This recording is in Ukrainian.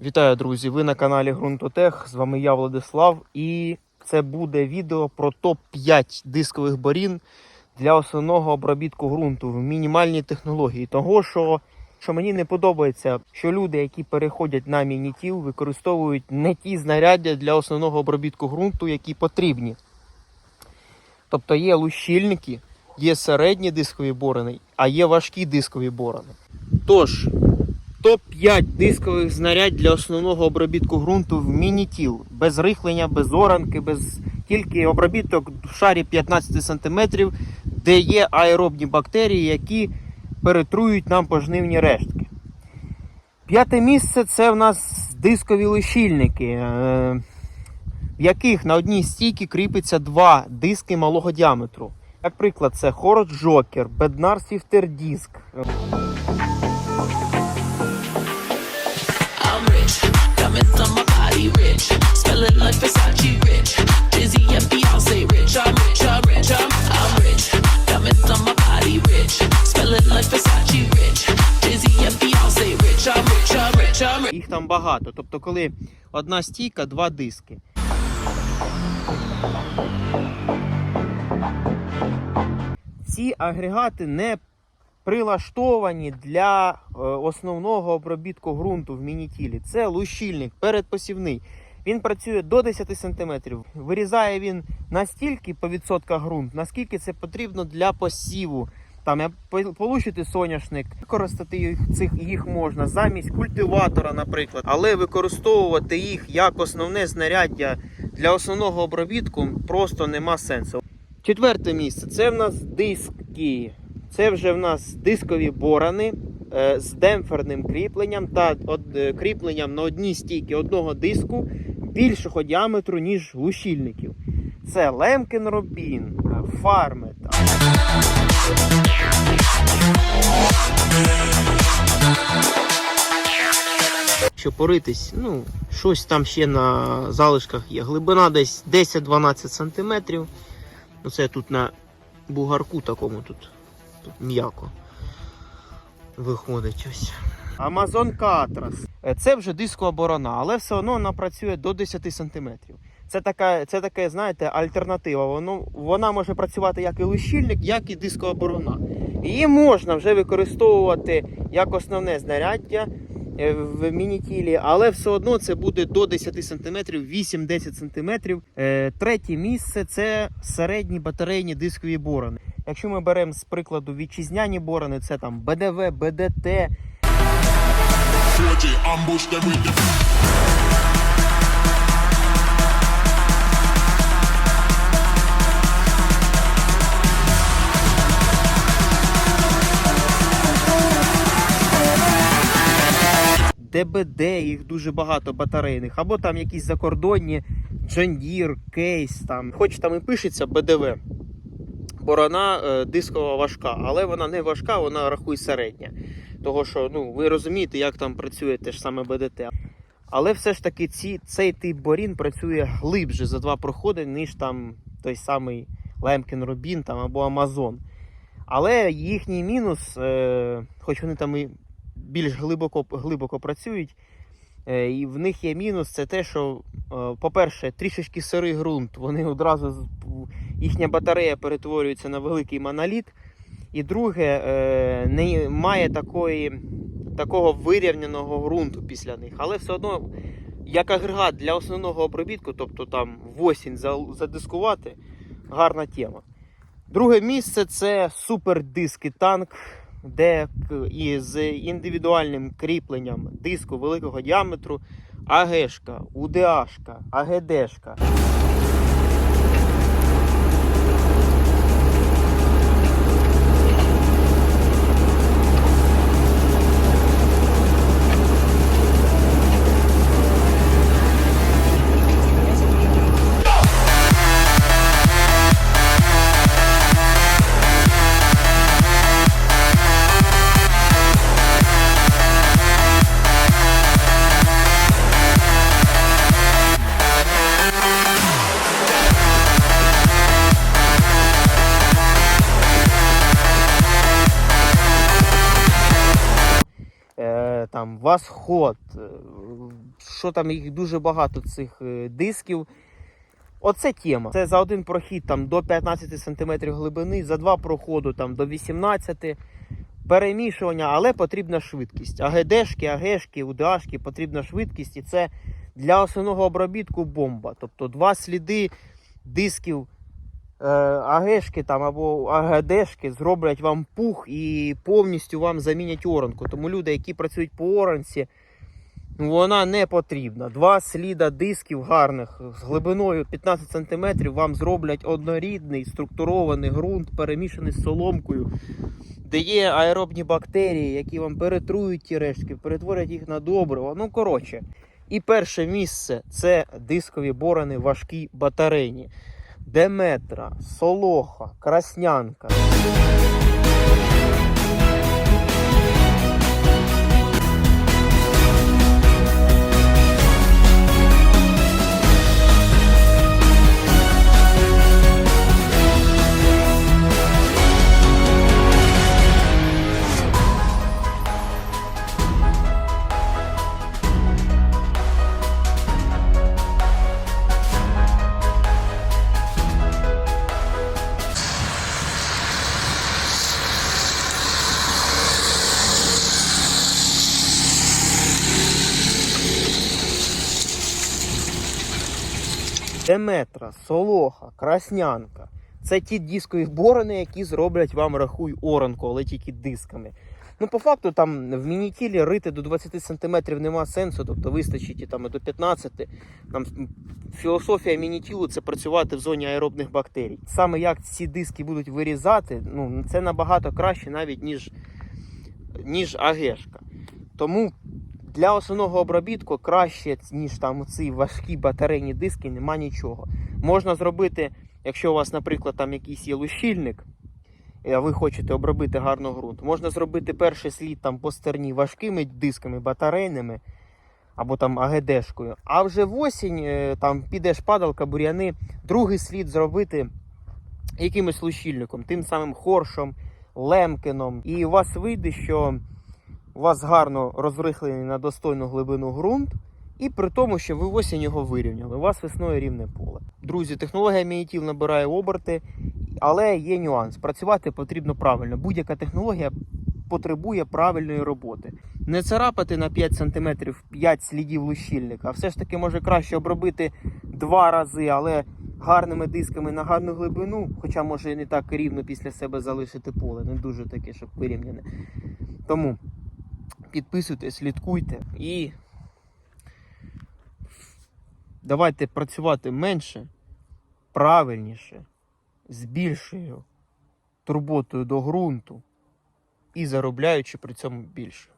Вітаю, друзі! Ви на каналі Грунтотех. З вами я, Владислав, і це буде відео про топ-5 дискових борін для основного обробітку ґрунту в мінімальній технології. Того, що, що мені не подобається, що люди, які переходять на мінітіл, використовують не ті знаряддя для основного обробітку ґрунту, які потрібні. Тобто є лущильники, є середні дискові борони, а є важкі дискові борони. Тож, топ-5 дискових знарядь для основного обробітку ґрунту в мінітіл. Без рихлення, без оранки, без тільки обробіток в шарі 15 см, де є аеробні бактерії, які перетрують нам пожнивні рештки. П'яте місце це в нас дискові лишильники, е, в яких на одній стійці кріпиться два диски малого діаметру. Як приклад, це Хорот Джокер, Беднар Сіфтер Диск. Там багато. Тобто, коли одна стійка, два диски. Ці агрегати не прилаштовані для е, основного обробітку ґрунту в мінітілі. Це лущильник передпосівний. Він працює до 10 см. Вирізає він настільки по відсотках ґрунт, наскільки це потрібно для посіву. Там я по- соняшник, використати їх, цих, їх можна замість культиватора, наприклад, але використовувати їх як основне знаряддя для основного обробітку просто нема сенсу. Четверте місце це в нас диски. Це вже в нас дискові борони е, з демпферним кріпленням та е, кріпленням на одній стійці одного диску більшого діаметру, ніж глушильників. Це Лемкен Робін, Фармет. Що поритись, ну, щось там ще на залишках є. Глибина десь 10-12 см. Ну, це тут на бугарку такому тут, тут м'яко виходить ось. Amazon Катрас. Це вже дискова борона, але все одно вона працює до 10 см. Це така, це таке, знаєте, альтернатива. Воно, вона може працювати як і лущильник, як і дискова борона. Її можна вже використовувати як основне знаряддя е, в мінітілі, але все одно це буде до 10 см, 8-10 см. Третє місце це середні батарейні дискові борони. Якщо ми беремо з прикладу вітчизняні борони, це там БДВ, БДТ, 40, ambush them with the ДБД, їх дуже багато батарейних, або там якісь закордонні Джандір, Кейс, хоч там і пишеться БДВ. Борона е, дискова важка, але вона не важка, вона рахує середня. Того що ну, ви розумієте, як там працює те ж саме БДТ. Але все ж таки ці, цей тип борін працює глибше за два проходи, ніж там той самий Лемкен Робін там, або Амазон. Але їхній мінус, е, хоч вони там і більш глибоко, глибоко працюють, е, і в них є мінус, це те, що, е, по-перше, трішечки сирий ґрунт, вони одразу їхня батарея перетворюється на великий моноліт. І друге, е, не має такої, такого вирівняного ґрунту після них. Але все одно, як агрегат для основного обробітку, тобто там в осінь задискувати, гарна тема. Друге місце це супердиски танк, де к- із індивідуальним кріпленням диску великого діаметру АГшка, УДАшка, АГДшка. Там Восход, е, що там їх дуже багато цих е, дисків. Оце тема. Це за один прохід там, до 15 см глибини, за два проходу там, до 18 перемішування, але потрібна швидкість. АГДшки, АГшки, УДАшки потрібна швидкість, і це для основного обробітку бомба. Тобто два сліди дисків АГшки там, або АГДшки зроблять вам пух і повністю вам замінять оранку. Тому люди, які працюють по оранці, ну, вона не потрібна. Два сліда дисків гарних з глибиною 15 см вам зроблять однорідний структурований ґрунт, перемішаний з соломкою, де є аеробні бактерії, які вам перетрують ті рештки, перетворять їх на добриво. Ну, коротше. І перше місце це дискові борони важкі батарейні. Деметра, Солоха, Краснянка. Деметра, Солоха, Краснянка. Це ті дискові борони, які зроблять вам рахуй оранку, але тільки дисками. Ну, по факту, там в мінітілі рити до 20 см нема сенсу, тобто вистачить і там до 15. Там філософія мінітілу це працювати в зоні аеробних бактерій. Саме як ці диски будуть вирізати, ну це набагато краще навіть ніж, ніж АГшка. Тому для основного обробітку краще, ніж там ці важкі батарейні диски, нема нічого. Можна зробити, якщо у вас, наприклад, там якийсь є лущильник, і а ви хочете обробити гарно ґрунт, можна зробити перший слід там по стерні важкими дисками, батарейними або там АГДшкою. А вже в осінь е, там піде шпадалка, бур'яни, другий слід зробити якимось лущильником, тим самим хоршом, лемкеном. І у вас вийде, що у вас гарно розрихлений на достойну глибину ґрунт, і при тому, що ви осінь його вирівняли. У вас весною рівне поле. Друзі, технологія Мінітіл набирає оберти, але є нюанс. Працювати потрібно правильно. Будь-яка технологія потребує правильної роботи. Не царапати на 5 см 5 слідів лущильника, а все ж таки може краще обробити два рази, але гарними дисками на гарну глибину, хоча може і не так рівно після себе залишити поле, не дуже таке, щоб вирівняне. Тому підписуйтесь, слідкуйте і давайте працювати менше, правильніше, з більшою турботою до ґрунту і заробляючи при цьому більше.